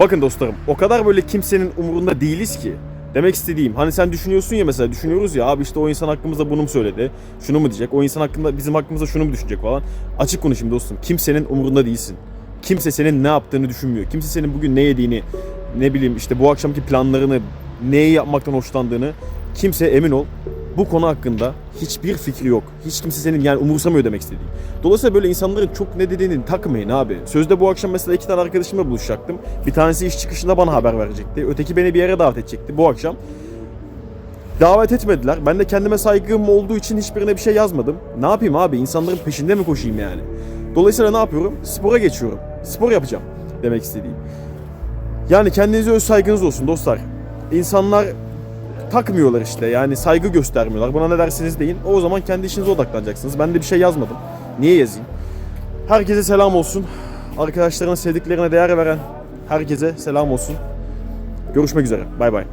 Bakın dostlarım o kadar böyle kimsenin umurunda değiliz ki. Demek istediğim hani sen düşünüyorsun ya mesela düşünüyoruz ya abi işte o insan hakkımızda bunu mu söyledi? Şunu mu diyecek? O insan hakkında bizim hakkımızda şunu mu düşünecek falan. Açık konuşayım dostum. Kimsenin umurunda değilsin. Kimse senin ne yaptığını düşünmüyor. Kimse senin bugün ne yediğini, ne bileyim işte bu akşamki planlarını, neyi yapmaktan hoşlandığını kimse emin ol bu konu hakkında hiçbir fikri yok. Hiç kimse senin yani umursamıyor demek istediğim. Dolayısıyla böyle insanların çok ne dediğini takmayın abi. Sözde bu akşam mesela iki tane arkadaşımla buluşacaktım. Bir tanesi iş çıkışında bana haber verecekti. Öteki beni bir yere davet edecekti bu akşam. Davet etmediler. Ben de kendime saygım olduğu için hiçbirine bir şey yazmadım. Ne yapayım abi? İnsanların peşinde mi koşayım yani? Dolayısıyla ne yapıyorum? Spora geçiyorum. Spor yapacağım demek istediğim. Yani kendinize öz saygınız olsun dostlar. İnsanlar takmıyorlar işte yani saygı göstermiyorlar. Buna ne dersiniz deyin. O zaman kendi işinize odaklanacaksınız. Ben de bir şey yazmadım. Niye yazayım? Herkese selam olsun. Arkadaşlarına sevdiklerine değer veren herkese selam olsun. Görüşmek üzere. Bay bay.